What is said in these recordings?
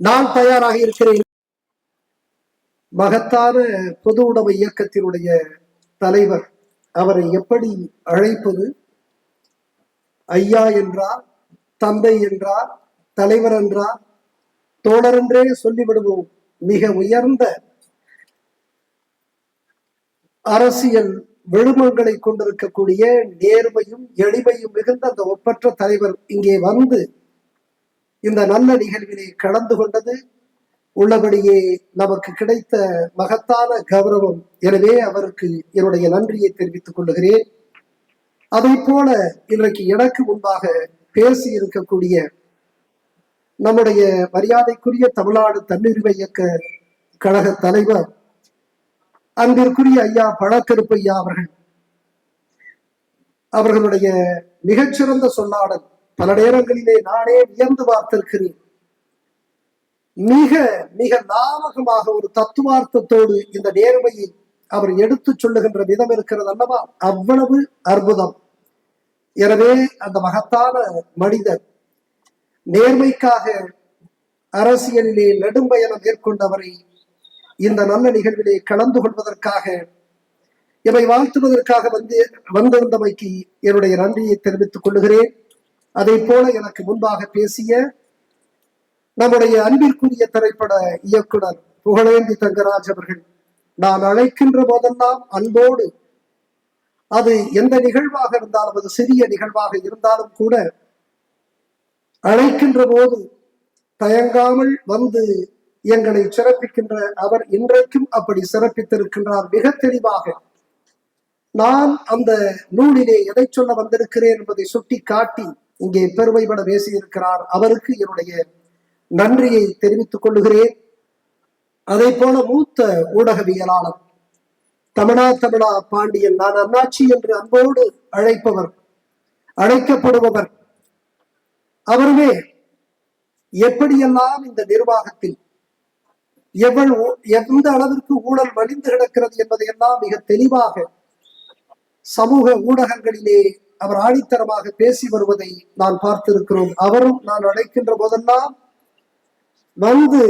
நான் தயாராக இருக்கிறேன். மகத்தான பொது உடைமை இயக்கத்தினுடைய தலைவர் அவரை எப்படி அழைப்பது? ஐயா என்றார் தந்தை என்றார் தலைவர் என்றார் தோழர் என்றே சொல்லிவிடுவோம். மிக உயர்ந்த அரசியல் விழுமங்களை கொண்டிருக்கக்கூடிய நேர்மையும் எளிமையும் மிகுந்த அந்த ஒப்பற்ற தலைவர் இங்கே வந்து இந்த நல்ல நிகழ்விலே கலந்து கொண்டது உள்ளபடியே நமக்கு கிடைத்த மகத்தான கௌரவம். எனவே அவருக்கு என்னுடைய நன்றியை தெரிவித்துக் கொள்ளுகிறேன். அதை போல இன்றைக்கு எனக்கு முன்பாக பேசி இருக்கக்கூடிய நம்முடைய மரியாதைக்குரிய தமிழ்நாடு தன்னுரிமை இயக்க கழக தலைவர் அன்பிற்குரிய ஐயா பழக்கருப்பையா அவர்கள் அவர்களுடைய மிகச்சிறந்த சொல்லாடல் பல நேரங்களிலே நானே வியந்து பார்த்திருக்கிறேன் மிக மிக லாவகமாக ஒரு தத்துவார்த்தத்தோடு இந்த நேர்மையை அவர் எடுத்துச் சொல்லுகின்ற விதம் இருக்கிறது அல்லவா? அவ்வளவு அற்புதம். எனவே அந்த மகத்தான மனிதர் நேர்மைக்காக அரசியலிலே நெடும்பயணம் மேற்கொண்டவரை இந்த நல்ல நிகழ்விலே கலந்து கொள்வதற்காக இவை வாழ்த்துவதற்காக வந்து வந்திருந்தமைக்கு என்னுடைய நன்றியை தெரிவித்துக் கொள்ளுகிறேன். அதை போல எனக்கு முன்பாக பேசிய நம்முடைய அன்பிற்குரிய திரைப்பட இயக்குனர் புகழேந்தி தங்கராஜ் அவர்கள் நான் அழைக்கின்ற போதெல்லாம் அன்போடு அது எந்த நிகழ்வாக இருந்தாலும் அது சிறிய நிகழ்வாக இருந்தாலும் கூட அழைக்கின்ற போது தயங்காமல் வந்து எங்களை சிறப்பிக்கின்ற அவர் இன்றைக்கும் அப்படி சிறப்பித்திருக்கின்றார். மிக தெளிவாக நான் அந்த நூலிலே எதை சொல்ல வந்திருக்கிறேன் என்பதை சுட்டி காட்டி இங்கே பெருமைப்பட பேசியிருக்கிறார். அவருக்கு என்னுடைய நன்றியை தெரிவித்துக் கொள்ளுகிறேன். அதே போல மூத்த ஊடகவியலாளர் தமிழா தமிழா பாண்டியன் நான் அண்ணாச்சி என்று அன்போடு அழைப்பவர் அழைக்கப்படுபவர் அவருமே எப்படியெல்லாம் இந்த நிர்வாகத்தில் எவ்வளவு எந்த அளவிற்கு ஊழல் மலிந்து கிடக்கிறது என்பதையெல்லாம் மிக தெளிவாக சமூக ஊடகங்களிலே அவர் ஆணித்தரமாக பேசி வருவதை நான் பார்த்திருக்கிறோம். அவரும் நான் அழைக்கின்ற போதெல்லாம் வந்து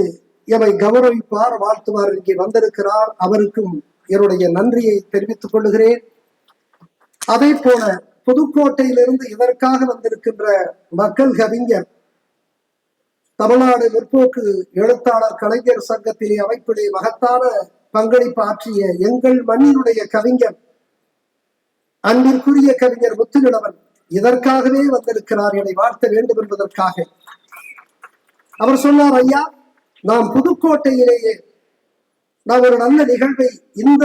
எமை கௌரவிப்பார் வாழ்த்துவார் இங்கே வந்திருக்கிறார். அவருக்கும் என்னுடைய நன்றியை தெரிவித்துக் கொள்கிறேன் அதே போல புதுக்கோட்டையிலிருந்து இதற்காக வந்திருக்கின்ற மக்கள் கவிஞர் தமிழ்நாடு முற்போக்கு எழுத்தாளர் கலைஞர் சங்கத்திலே அமைப்பிலே மகத்தான பங்களிப்பு ஆற்றிய எங்கள் மண்ணினுடைய கவிஞர் அன்பிற்குரிய கவிஞர் முத்துநிலவன் இதற்காகவே வந்திருக்கிறார். என்னை வாழ்த்த வேண்டும் என்பதற்காக. அவர் சொன்னார் ஐயா நாம் புதுக்கோட்டையிலேயே நாம் ஒரு நல்ல நிகழ்வை இந்த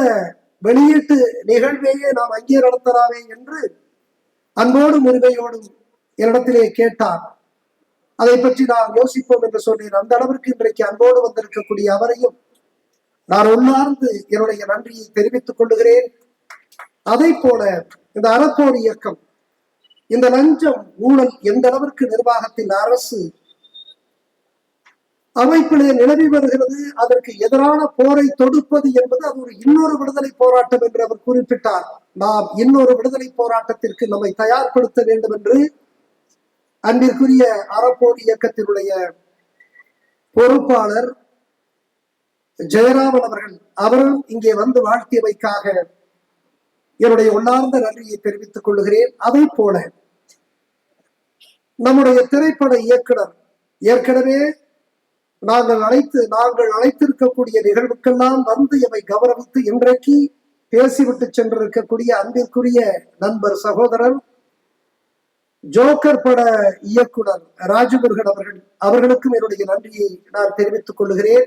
வெளியீட்டு நிகழ்வையே நாம் அங்கே நடத்தலாமே என்று அன்போடும் உரிமையோடும் என்னிடத்திலே கேட்டார். அதை பற்றி நான் யோசிப்போம் என்று சொன்னேன். அந்த அளவிற்கு இன்றைக்கு அன்போடு வந்திருக்கக்கூடிய அவரையும் நான் உள்ளார்ந்து என்னுடைய நன்றியை தெரிவித்துக் கொள்ளுகிறேன். அதை போல இந்த அறப்போர் இயக்கம். இந்த லஞ்சம் ஊழல் எந்த அளவிற்கு நிர்வாகத்தில் அரசு அமைப்பிலே நிலவி வருகிறது அதற்கு எதிரான போரை தொடுப்பது என்பது அது ஒரு இன்னொரு விடுதலை போராட்டம் என்று அவர் குறிப்பிட்டார். நாம் இன்னொரு விடுதலை போராட்டத்திற்கு நம்மை தயார்படுத்த வேண்டும் என்று அன்பிற்குரிய அறப்போர் இயக்கத்தினுடைய பொறுப்பாளர் ஜெயராமன் அவர்கள் அவரும் இங்கே வந்து வாழ்த்தியவைக்காக என்னுடைய உள்ளார்ந்த நன்றியை தெரிவித்துக் கொள்கிறேன் அதை போல நம்முடைய திரைப்பட இயக்குனர் ஏற்கனவே நாங்கள் அழைத்து நாங்கள் அழைத்திருக்கக்கூடிய நிகழ்வுக்கெல்லாம் வந்து எவை கௌரவித்து இன்றைக்கு பேசிவிட்டு சென்றிருக்கக்கூடிய அன்பிற்குரிய நண்பர் சகோதரர் ஜோக்கர் பட இயக்குனர் ராஜமுருகன் அவர்கள் அவர்களுக்கும் என்னுடைய நன்றியை நான் தெரிவித்துக் கொள்கிறேன்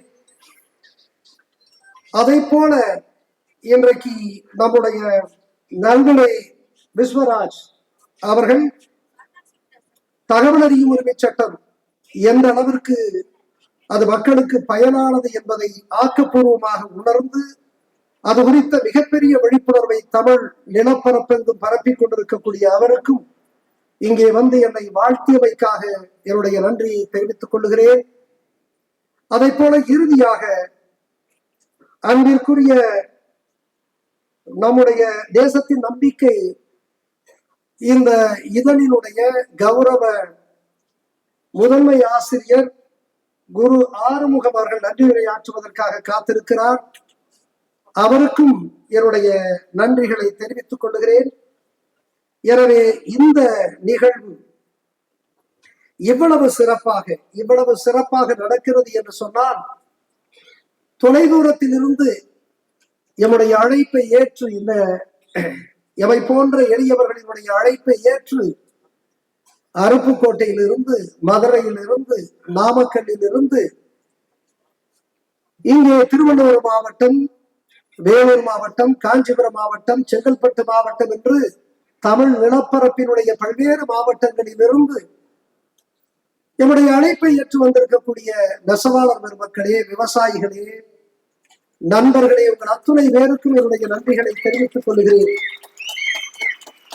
அதை போல இன்றைக்கு நம்முடைய நல்வினை விஸ்வராஜ் அவர்கள் தகவல் அறியும் உரிமை சட்டம் எந்த அளவிற்கு அது மக்களுக்கு பயனானது என்பதை ஆக்கப்பூர்வமாக உணர்ந்து அது குறித்த மிகப்பெரிய விழிப்புணர்வை தமிழ் நிலப்பரப்பெங்கும் பரப்பிக் கொண்டிருக்கக்கூடிய அவருக்கும் இங்கே வந்து என்னை வாழ்த்தியவைக்காக என்னுடைய நன்றியை தெரிவித்துக் கொள்ளுகிறேன். அதை போல இறுதியாக அன்பிற்குரிய நம்முடைய தேசத்தின் நம்பிக்கை இந்த இதழினுடைய கௌரவ முதன்மை ஆசிரியர் குரு ஆறுமுகம் அவர்கள் நன்றி உரையாற்றுவதற்காக காத்திருக்கிறார். அவருக்கும் என்னுடைய நன்றிகளை தெரிவித்துக் கொள்கிறேன். எனவே இந்த நிகழ்வு இவ்வளவு சிறப்பாக இவ்வளவு சிறப்பாக நடக்கிறது என்று சொன்னால் தொலைதூரத்தில் இருந்து எம்முடைய அழைப்பை ஏற்று இந்த எவை போன்ற எளியவர்களினுடைய அழைப்பை ஏற்று அருப்புக்கோட்டையிலிருந்து மதுரையிலிருந்து நாமக்கல்லிலிருந்து இங்கே திருவள்ளூர் மாவட்டம் வேலூர் மாவட்டம் காஞ்சிபுரம் மாவட்டம் செங்கல்பட்டு மாவட்டம் என்று தமிழ் நிலப்பரப்பினுடைய பல்வேறு மாவட்டங்களிலிருந்து எம்முடைய அழைப்பை ஏற்று வந்திருக்கக்கூடிய நெசவாளர் பெருமக்களே விவசாயிகளே நண்பர்களே உங்கள் அத்துணை பேருக்கும் என்னுடைய நன்றிகளை தெரிவித்துக் கொள்கிறேன்.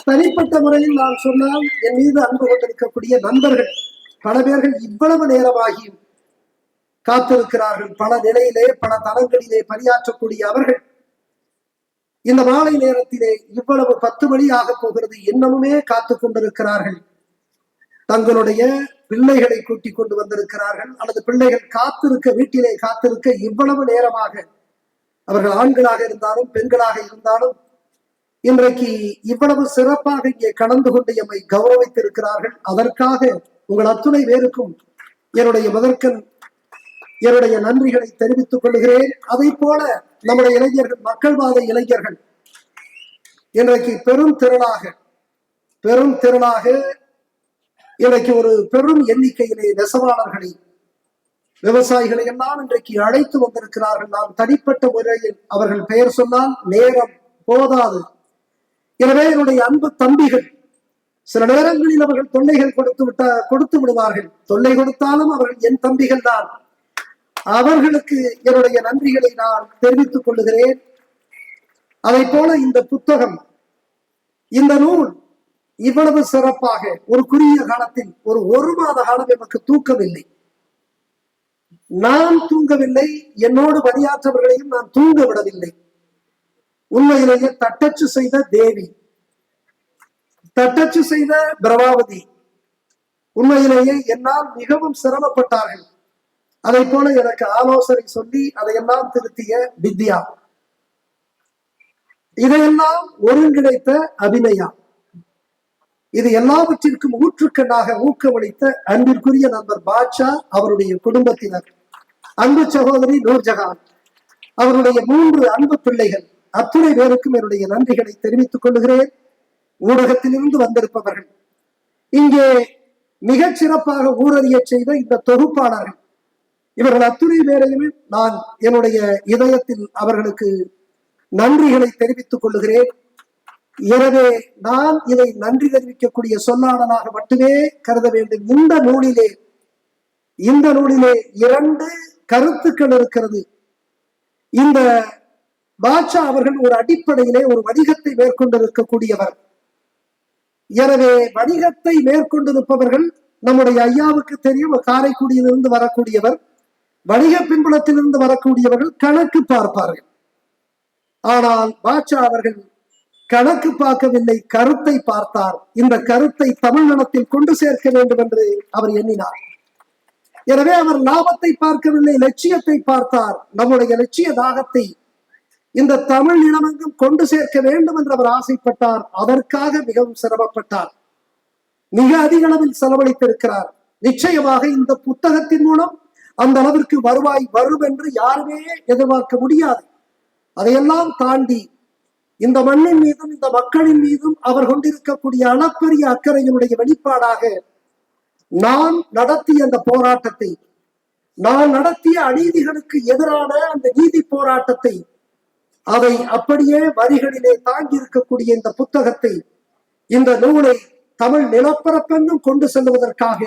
தனிப்பட்ட முறையில் நான் சொன்னால் என் மீது அன்பு கொண்டிருக்கக்கூடிய நண்பர்கள் பல பேர்கள் இவ்வளவு நேரமாகியும் காத்திருக்கிறார்கள். பல நிலையிலே பல தளங்களிலே பணியாற்றக்கூடிய அவர்கள் இந்த மாலை நேரத்திலே இவ்வளவு பத்து மணி ஆக போகிறது இன்னமுமே காத்து கொண்டிருக்கிறார்கள். தங்களுடைய பிள்ளைகளை கூட்டிக் கொண்டு வந்திருக்கிறார்கள் அல்லது பிள்ளைகள் காத்திருக்க வீட்டிலே காத்திருக்க இவ்வளவு நேரமாக அவர்கள் ஆண்களாக இருந்தாலும் பெண்களாக இருந்தாலும் இன்றைக்கு இவ்வளவு சிறப்பாக இங்கே கலந்து கொண்டு எம்மை கௌரவித்திருக்கிறார்கள். அதற்காக உங்கள் அத்துணை பேருக்கும் என்னுடைய முதற்கன் என்னுடைய நன்றிகளை தெரிவித்துக் கொள்கிறேன். அதை போல நம்முடைய இளைஞர்கள் மக்கள்வாத இளைஞர்கள் இன்றைக்கு பெரும் திரளாக பெரும் திரளாக இன்றைக்கு ஒரு பெரும் எண்ணிக்கையிலே நெசவாளர்களை விவசாயிகளை எல்லாம் இன்றைக்கு அழைத்து வந்திருக்கிறார்கள். நாம் தனிப்பட்ட முறையில் அவர்கள் பெயர் சொன்னால் நேரம் போதாது. எனவே என்னுடைய அன்பு தம்பிகள் சில நேரங்களில் அவர்கள் தொல்லைகள் கொடுத்து விட்ட கொடுத்து விடுவார்கள். தொல்லை கொடுத்தாலும் அவர்கள் என் தம்பிகள் தான். அவர்களுக்கு என்னுடைய நன்றிகளை நான் தெரிவித்துக் கொள்ளுகிறேன். அதை போல இந்த புத்தகம் இந்த நூல் இவ்வளவு சிறப்பாக ஒரு குறுகிய காலத்தில் ஒரு ஒரு மாத காலம் எமக்கு தூக்கமில்லை. நான் தூங்கவில்லை என்னோடு பணியாற்றவர்களையும் நான் தூங்க விடவில்லை. உண்மையிலேயே தட்டச்சு செய்த தேவி தட்டச்சு செய்த பிரபாவதி உண்மையிலேயே என்னால் மிகவும் சிரமப்பட்டார்கள். அதை போல எனக்கு ஆலோசனை சொல்லி அதையெல்லாம் திருத்திய வித்யா. இதையெல்லாம் ஒருங்கிணைத்த அபிநயா. இது எல்லாவற்றிற்கும் ஊற்றுக்கண்ணாக ஊக்கமளித்த அன்பிற்குரிய நண்பர் பாட்ஷா அவருடைய குடும்பத்தினர். அன்பு சகோதரி நூர்ஜஹான் அவருடைய மூன்று அன்பு பிள்ளைகள் அத்துணை பேருக்கும் என்னுடைய நன்றிகளை தெரிவித்துக் கொள்கிறேன். ஊடகத்திலிருந்து வந்திருப்பவர்கள் இங்கே மிகச் சிறப்பாக ஊரறிய செய்த இந்த தொகுப்பாளர்கள். இவர்கள் அத்துணை பேரையுமே நான் என்னுடைய இதயத்தில் அவர்களுக்கு நன்றிகளை தெரிவித்துக் கொள்கிறேன். எனவே நான் இதை நன்றி தெரிவிக்கக்கூடிய சொல்லாடலாக மட்டுமே கருத வேண்டும். இந்த நூலிலே இந்த நூலிலே இரண்டு கருத்துக்கள் இருக்கிறது. இந்த பாட்சா அவர்கள் ஒரு அடிப்படையிலே ஒரு வணிகத்தை மேற்கொண்டிருக்கக்கூடியவர். எனவே வணிகத்தை மேற்கொண்டிருப்பவர்கள் நம்முடைய ஐயாவுக்கு தெரியும் காரைக்குடியிலிருந்து வரக்கூடியவர் வணிக பின்புலத்திலிருந்து வரக்கூடியவர்கள் கணக்கு பார்ப்பார்கள். ஆனால் பாட்சா அவர்கள் கணக்கு பார்க்கவில்லை கருத்தை பார்த்தார். இந்த கருத்தை தமிழ்நடத்தில் கொண்டு சேர்க்க வேண்டும் என்று அவர் எண்ணினார். எனவே அவர் லாபத்தை பார்க்கவில்லை லட்சியத்தை பார்த்தார். நம்முடைய லட்சிய தாகத்தை இந்த தமிழ் நிலமெங்கும் கொண்டு சேர்க்க வேண்டும் என்று அவர் ஆசைப்பட்டார். அதற்காக மிகவும் சிரமப்பட்டார். மிக அதிக அளவில் செலவழித்திருக்கிறார். நிச்சயமாக இந்த புத்தகத்தின் மூலம் அந்த அளவிற்கு வருவாய் வரும் என்று யாருமே எதிர்பார்க்க முடியாது. அதையெல்லாம் தாண்டி இந்த மண்ணின் மீதும் இந்த மக்களின் மீதும் அவர் கொண்டிருக்கக்கூடிய அளப்பரிய அக்கறையினுடைய வெளிப்பாடாக நான் நடத்திய அந்த போராட்டத்தை நான் நடத்திய அநீதிகளுக்கு எதிரான அந்த நீதி போராட்டத்தை அதை அப்படியே வரிகளிலே தாங்கி இருக்கக்கூடிய இந்த புத்தகத்தை இந்த நூலை தமிழ் நிலப்பரப்பெங்கும் கொண்டு செல்வதற்காக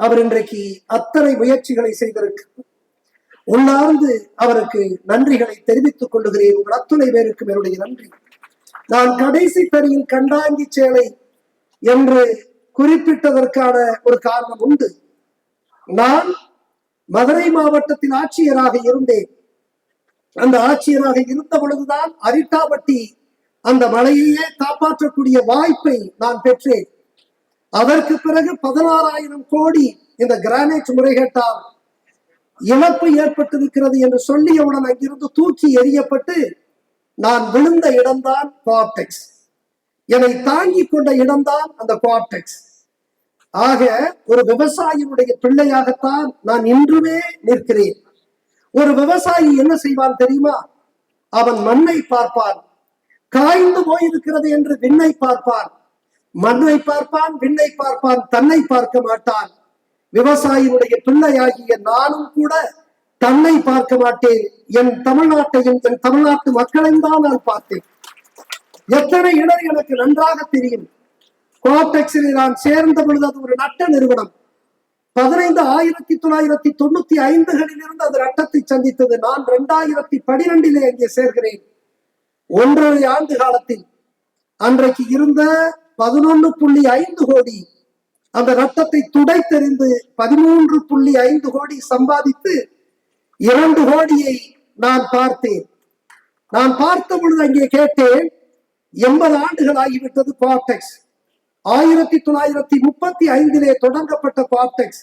அவர் இன்றைக்கு அத்தனை முயற்சிகளை செய்திருக்கிறார். உள்ளார்ந்து அவருக்கு நன்றிகளை தெரிவித்துக் கொள்ளுகிறேன். உங்கள் அத்துணை பேருக்கும் என்னுடைய நன்றி. நான் கடைசி தனியில் கண்டாங்கி சேலை என்று குறிப்பிட்டதற்கான ஒரு காரணம் உண்டு. நான் மதுரை மாவட்டத்தின் ஆட்சியராக இருந்தேன். அந்த ஆட்சியராக இருந்த பொழுதுதான் அரிட்டாபட்டி அந்த மலையையே காப்பாற்றக்கூடிய வாய்ப்பை நான் பெற்றேன். அதற்கு பிறகு பதினாறாயிரம் கோடி இந்த கிரானைட் முறைகேட்டால் இழப்பு ஏற்பட்டிருக்கிறது என்று சொல்லியவுடன் அங்கிருந்து தூக்கி எறியப்பட்டு நான் விழுந்த இடம்தான் குவாப்டெக்ஸ் என்னை தாங்கி கொண்ட இடம்தான் அந்த குவாப்டெக்ஸ் ஆக ஒரு விவசாயினுடைய பிள்ளையாகத்தான் நான் இன்றுமே நிற்கிறேன். ஒரு விவசாயி என்ன செய்வான் தெரியுமா? அவன் மண்ணை பார்ப்பான். காய்ந்து போயிருக்கிறது என்று விண்ணை பார்ப்பான். மண்ணை பார்ப்பான் விண்ணை பார்ப்பான் தன்னை பார்க்க மாட்டான். விவசாயினுடைய பிள்ளையாகிய நானும் கூட தன்னை பார்க்க மாட்டேன். என் தமிழ்நாட்டையும் என் தமிழ்நாட்டு மக்களையும் தான் நான் பார்த்தேன். எத்தனை இடம் எனக்கு நன்றாக தெரியும். கோஆப்டெக்ஸில் நான் சேர்ந்த பொழுது அது ஒரு நட்ட நிறுவனம். பதினைந்து ஆயிரத்தி தொள்ளாயிரத்தி தொண்ணூத்தி ஐந்துகளில் இருந்து அது நட்டத்தை சந்தித்தது. நான் இரண்டாயிரத்தி பனிரெண்டிலே அங்கே சேர்கிறேன். ஒன்றரை ஆண்டு காலத்தில். அன்றைக்கு இருந்த பதினொன்னு புள்ளி ஐந்து கோடி அந்த ரத்தத்தை துடைத்தெறிந்து பதிமூன்று புள்ளி ஐந்து கோடி சம்பாதித்து இரண்டு கோடியை நான் பார்த்தேன். நான் பார்த்த பொழுது அங்கே கேட்டேன் எண்பது ஆண்டுகள் ஆகிவிட்டது கோஆப்டெக்ஸ் ஆயிரத்தி தொள்ளாயிரத்தி முப்பத்தி ஐந்திலே தொடங்கப்பட்ட கோஆப்டெக்ஸ்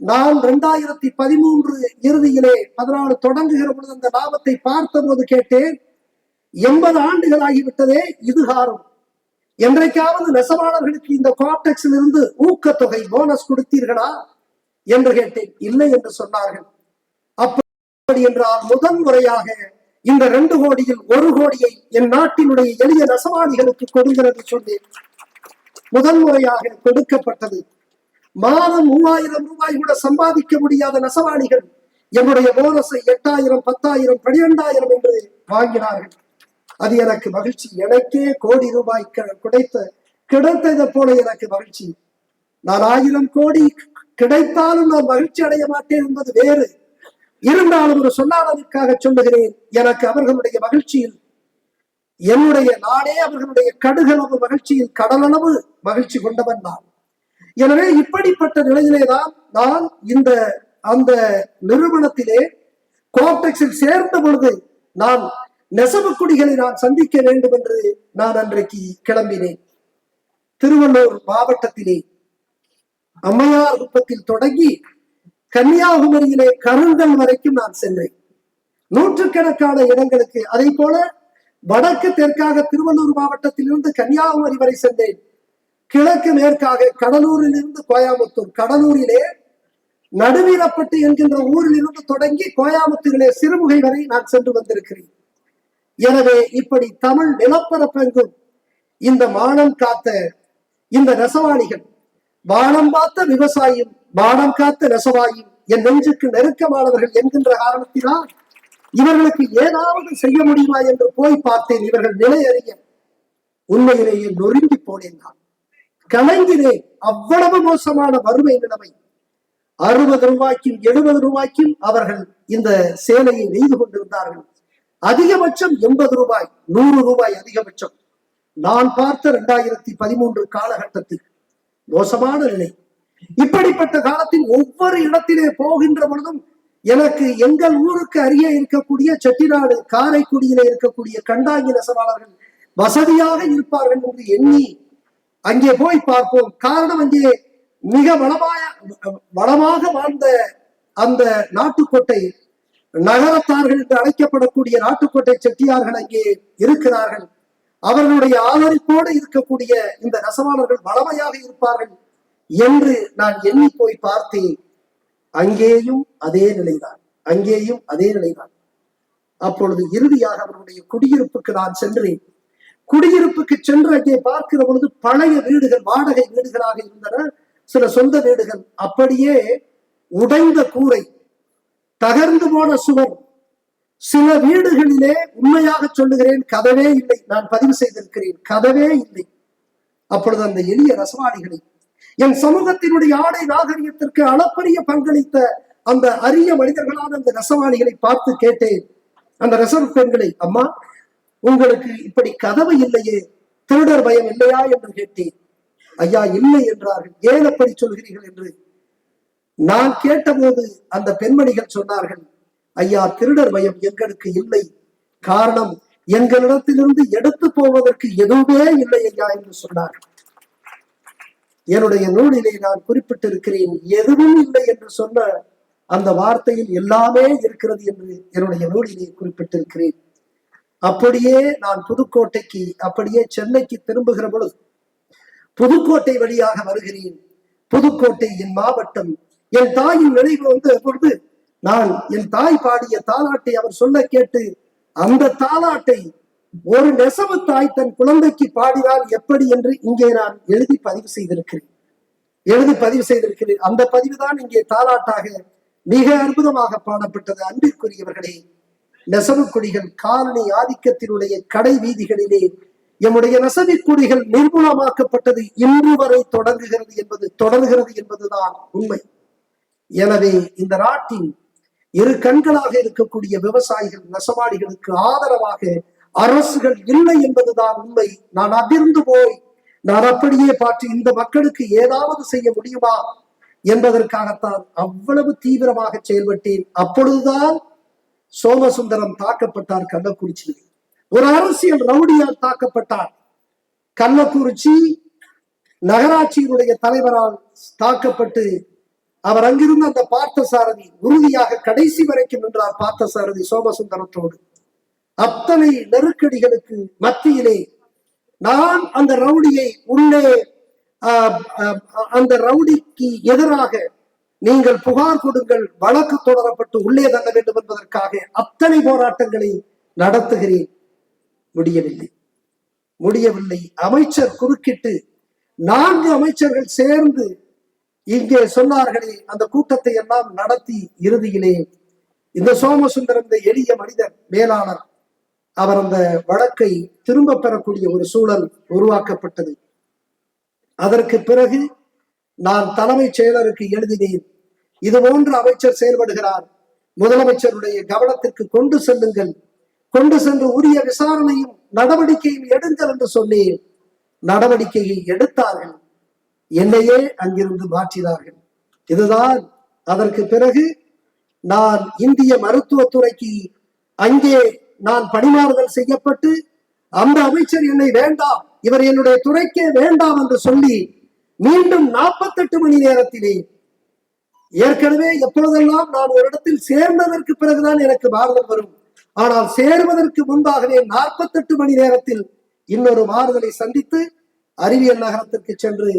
நான் ரெண்டாயிரத்தி பதிமூன்று இறுதியிலே பதினாலு தொடங்குகிற பொழுது அந்த லாபத்தை பார்த்த போது கேட்டேன் எண்பது ஆண்டுகள் ஆகிவிட்டதே இது காரும் என்றைக்காவது நெசவாளர்களுக்கு இந்த கோஆப்டெக்ஸில் இருந்து ஊக்கத்தொகை போனஸ் கொடுத்தீர்களா? என்று கேட்டேன். இல்லை என்று சொன்னார்கள். அப்படி என்றால் முதல் முறையாக இந்த ரெண்டு கோடியில் ஒரு கோடியை என் நாட்டினுடைய எளிய நெசவாளிகளுக்கு கொடுங்கிறது சொன்னேன். முதல் முறையாக கொடுக்கப்பட்டது. மாதம் மூவாயிரம் ரூபாய் கூட சம்பாதிக்க முடியாத நெசவாளிகள் என்னுடைய போனஸை எட்டாயிரம் பத்தாயிரம் பனிரெண்டாயிரம் என்று வாங்கினார்கள். அது எனக்கு மகிழ்ச்சி. எனக்கே கோடி ரூபாய் கிடைத்த கிடைத்ததை போல எனக்கு மகிழ்ச்சி. நான் ஆயிரம் கோடி கிடைத்தாலும் நான் மகிழ்ச்சி அடைய மாட்டேன் என்பது வேறு. இருந்தாலும் ஒரு சொல்லாததற்காக சொல்லுகிறேன் எனக்கு அவர்களுடைய மகிழ்ச்சியில் என்னுடைய நானே அவர்களுடைய கடுகளவு மகிழ்ச்சியில் கடலளவு மகிழ்ச்சி கொண்டவன் நான். எனவே இப்படிப்பட்ட நிலையிலேதான் நான் இந்த அந்த நிறுவனத்திலே கோப்டெக்ஸில் சேர்ந்த பொழுது நான் நெசவுக்குடிகளை நான் சந்திக்க வேண்டும் என்று நான் அன்றைக்கு கிளம்பினேன். திருவள்ளூர் மாவட்டத்திலே அம்மையார் குப்பத்தில் தொடங்கி கன்னியாகுமரியிலே கருங்கல் வரைக்கும் நான் சென்றேன். நூற்றுக்கணக்கான இடங்களுக்கு அதை போல வடக்கு தெற்காக திருவள்ளூர் மாவட்டத்திலிருந்து கன்னியாகுமரி வரை சென்றேன். கிழக்கு மேற்காக கடலூரிலிருந்து கோயாமுத்தூர் கடலூரிலே நடுவீரப்பட்டு என்கின்ற ஊரில் இருந்து தொடங்கி கோயாமுத்தூரிலே சிறுமுகை வரை நான் சென்று வந்திருக்கிறேன். எனவே இப்படி தமிழ் நிலப்பரப்பெங்கும் இந்த மானம் காத்த இந்த நெசவாளிகள் வானம் பார்த்த விவசாயம் வானம் காத்த நெசவாயும் என் நெஞ்சுக்கு நெருக்கமானவர்கள் என்கின்ற காரணத்தினால் இவர்களுக்கு ஏதாவது செய்ய முடியுமா என்று போய் பார்த்தேன். இவர்கள் நிலை அறிய உண்மையிலேயே நொறுங்கி போனேன் நான். கலங்கினேன் அவ்வளவு மோசமான வறுமை நிலைமை. அறுபது ரூபாய்க்கும் எழுபது ரூபாய்க்கும் அவர்கள் இந்த சேலையை நெய்து கொண்டிருந்தார்கள். அதிகபட்சம் எண்பது ரூபாய் நூறு ரூபாய் அதிகபட்சம். நான் பார்த்த இரண்டாயிரத்தி பதிமூன்று காலகட்டத்தில் மோசமான நிலை. இப்படிப்பட்ட காலத்தில் ஒவ்வொரு இடத்திலே போகின்ற பொழுதும் எனக்கு எங்கள் ஊருக்கு அருகே இருக்கக்கூடிய செட்டிநாடு காரைக்குடியிலே இருக்கக்கூடிய கண்டாங்கி நெசவாளர்கள் வசதியாக இருப்பார்கள் என்று எண்ணி அங்கே போய் பார்ப்போம். காரணம் அங்கே மிக வளமாய வளமாக வாழ்ந்த அந்த நாட்டுக்கோட்டை நகரத்தார்கள் என்று அழைக்கப்படக்கூடிய நாட்டுக்கோட்டை செட்டியார்கள் அங்கே இருக்கிறார்கள். அவர்களுடைய ஆதரிப்போடு இருக்கக்கூடிய இந்த நெசவாளர்கள் வளமையாக இருப்பார்கள் என்று நான் எண்ணி போய் பார்த்தேன். அங்கேயும் அதே நிலைதான். அங்கேயும் அதே நிலைதான். அப்பொழுது இறுதியாக அவர்களுடைய குடியிருப்புக்கு நான் சென்றேன். குடியிருப்புக்கு சென்று அங்கே பார்க்கிற பொழுது பழைய வீடுகள் வாடகை வீடுகளாக இருந்தன. சில சொந்த வீடுகள். அப்படியே உடைந்த கூரை தகர்ந்து போன சுவர். சில வீடுகளிலே உண்மையாக சொல்லுகிறேன் கதவே இல்லை. நான் பதிவு செய்திருக்கிறேன் கதவே இல்லை. அப்பொழுது அந்த எளிய ரசவாளிகளை என் சமூகத்தினுடைய ஆடை நாகரிகத்திற்கு அளப்பரிய பங்களித்த அந்த அரிய மனிதர்களான அந்த ரசவாளிகளை பார்த்து கேட்டேன். அந்த ரசவ் பெண்களை அம்மா உங்களுக்கு இப்படி கதவு இல்லையே? திருடர் பயம் இல்லையா? என்று கேட்டேன். ஐயா இல்லை என்றார்கள். ஏன் அப்படி சொல்கிறீர்கள்? என்று நான் கேட்டபோது அந்த பெண்மணிகள் சொன்னார்கள் ஐயா திருடர் பயம் எங்களுக்கு இல்லை. காரணம் எங்களிடத்திலிருந்து எடுத்து போவதற்கு எதுவுமே இல்லை ஐயா என்று சொன்னார்கள். என்னுடைய நூலிலே நான் குறிப்பிட்டிருக்கிறேன் எதுவும் இல்லை என்று சொன்ன அந்த வார்த்தையில் எல்லாமே இருக்கிறது என்று என்னுடைய நூலிலே குறிப்பிட்டிருக்கிறேன். அப்படியே நான் புதுக்கோட்டைக்கு அப்படியே சென்னைக்கு திரும்புகிற பொழுது புதுக்கோட்டை வழியாக வருகிறேன். புதுக்கோட்டை என் மாவட்டம் என் தாயின் நினைவு வந்து பொழுது நான் என் தாய் பாடிய தாலாட்டை அவர் சொல்ல கேட்டு அந்த தாலாட்டை ஒரு நெசவு தாய் தன் குழந்தைக்கு பாடினால் எப்படி என்று இங்கே நான் எழுதி பதிவு செய்திருக்கிறேன். எழுதி பதிவு செய்திருக்கிறேன். அந்த பதிவு தான் இங்கே தாலாட்டாக மிக அற்புதமாக பாடப்பட்டது. அன்பிற்குரியவர்களே நெசவு கொடிகள் காலனி ஆதிக்கத்தினுடைய கடை வீதிகளிலே எம்முடைய நெசவு கொடிகள் நிர்மூலமாக்கப்பட்டது. இன்று வரை தொடங்குகிறது என்பது தொடர்கிறது என்பதுதான் உண்மை. எனவே இந்த நாட்டின் இரு கண்களாக இருக்கக்கூடிய விவசாயிகள் நெசவாளிகளுக்கு ஆதரவாக அரசுகள் இல்லை என்பதுதான் உண்மை. நான் அதிர்ந்து போய் நான் அப்படியே பார்த்து இந்த மக்களுக்கு ஏதாவது செய்ய முடியுமா என்பதற்காகத்தான் அவ்வளவு தீவிரமாக செயல்பட்டேன். அப்பொழுதுதான் சோமசுந்தரம் தாக்கப்பட்டார் கள்ளக்குறிச்சியில். ஒரு அரசியல் ரவுடியால் தாக்கப்பட்டார். கள்ளக்குறிச்சி நகராட்சியினுடைய தலைவரால் தாக்கப்பட்டு அவர் அங்கிருந்து அந்த பார்த்தசாரதி உறுதியாக கடைசி வரைக்கும் நின்றார் பார்த்தசாரதி சோமசுந்தரத்தோடு. அத்தனை நெருக்கடிகளுக்கு மத்தியிலே நான் அந்த ரவுடியை உள்ளே ஆஹ், அந்த ரவுடிக்கு எதிராக நீங்கள் புகார் கொடுங்கள் வழக்கு தொடரப்பட்டு உள்ளே தள்ள வேண்டும் என்பதற்காக அத்தனை போராட்டங்களை நடத்துகிறேன். முடியவில்லை. முடியவில்லை. அமைச்சர் குறுக்கிட்டு நான்கு அமைச்சர்கள் சேர்ந்து இங்கே சொன்னார்களே அந்த கூட்டத்தை எல்லாம் நடத்தி இறுதியிலே இந்த சோமசுந்தரம் இந்த எளிய மனிதர் மேலாளர் அவர் அந்த வழக்கை திரும்ப பெறக்கூடிய ஒரு சூழல் உருவாக்கப்பட்டது. அதற்கு பிறகு நான் தலைமைச் செயலருக்கு எழுதினேன் இது போன்று அமைச்சர் செயல்படுகிறார் முதலமைச்சருடைய கவனத்திற்கு கொண்டு செல்லுங்கள் கொண்டு சென்று உரிய விசாரணையும் நடவடிக்கையும் எடுங்கள் என்று சொன்னேன். நடவடிக்கையை எடுத்தார்கள். என்னையே அங்கிருந்து மாற்றினார்கள். இதுதான் அதற்கு பிறகு நான் இந்திய மருத்துவத்துறைக்கு அங்கே நான் பணிமாறுதல் செய்யப்பட்டு அந்த அமைச்சர் என்னை வேண்டாம் இவர் என்னுடைய துறைக்கே வேண்டாம் என்று சொல்லி மீண்டும் நாற்பத்தெட்டு மணி நேரத்திலே ஏற்கனவே எப்பொழுதெல்லாம் நான் ஒரு இடத்தில் சேர்ந்ததற்கு பிறகுதான் எனக்கு மாறுதல் வரும். ஆனால் சேருவதற்கு முன்பாகவே நாற்பத்தெட்டு மணி நேரத்தில் இன்னொரு மாறுதலை சந்தித்து அறிவியல் நகரத்திற்கு சென்று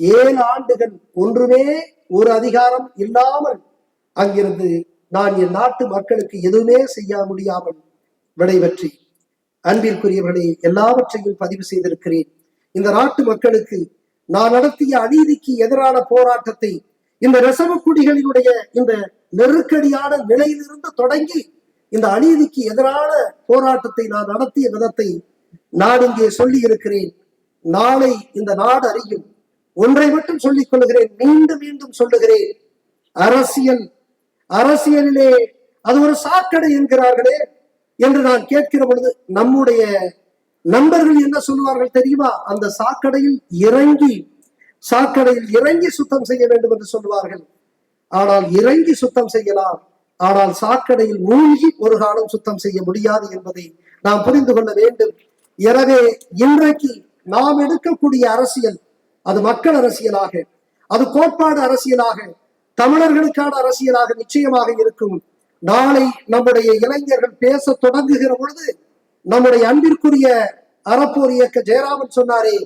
ஏழு ஆண்டுகள் ஒன்றுமே ஒரு அதிகாரம் இல்லாமல் அங்கிருந்து நான் என் நாட்டு மக்களுக்கு எதுவுமே செய்ய முடியாமல் விடைபற்றி அன்பிற்குரியவர்களே எல்லாவற்றையும் பதிவு செய்திருக்கிறேன். இந்த நாட்டு மக்களுக்கு நான் நடத்திய அநீதிக்கு எதிரான போராட்டத்தை இந்த ரசவக்குடிகளினுடைய இந்த நெருக்கடியான நிலையிலிருந்து தொடங்கி இந்த அநீதிக்கு எதிரான போராட்டத்தை நான் நடத்திய விதத்தை நான் இங்கே சொல்லி இருக்கிறேன் நாளை இந்த நாடு அறியும். ஒன்றை மட்டும் சொல்லிக் கொள்கிறேன் மீண்டும் மீண்டும் சொல்லுகிறேன். அரசியல் அரசியலிலே அது ஒரு சாக்கடை என்கிறார்களே என்று நான் கேட்கிற பொழுது நம்முடைய நண்பர்கள் என்ன சொல்லுவார்கள் தெரியுமா? அந்த சாக்கடையில் இறங்கி சாக்கடையில் இறங்கி சுத்தம் செய்ய வேண்டும் என்று சொல்லுவார்கள். ஆனால் இறங்கி சுத்தம் செய்யலாம். ஆனால் சாக்கடையில் மூழ்கி ஒரு காலம் சுத்தம் செய்ய முடியாது என்பதை நாம் புரிந்து கொள்ள வேண்டும். எனவே இன்றைக்கு நாம் எடுக்கக்கூடிய அரசியல் அது மக்கள் அரசியலாக அது கோட்பாடு அரசியலாக தமிழர்களுக்கான அரசியலாக நிச்சயமாக இருக்கும். நாளை நம்முடைய இளைஞர்கள் பேச தொடங்குகிற பொழுது நம்முடைய அன்பிற்குரிய அறப்போர் இயக்க ஜெயராமன் சொன்னாரே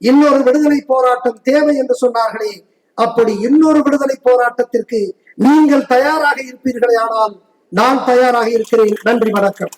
இன்னொரு விடுதலை போராட்டம் தேவை என்று சொன்னார்களே அப்படி இன்னொரு விடுதலை போராட்டத்திற்கு நீங்கள் தயாராக இருப்பீர்களே ஆனால் நான் தயாராக இருக்கிறேன். நன்றி வணக்கம்.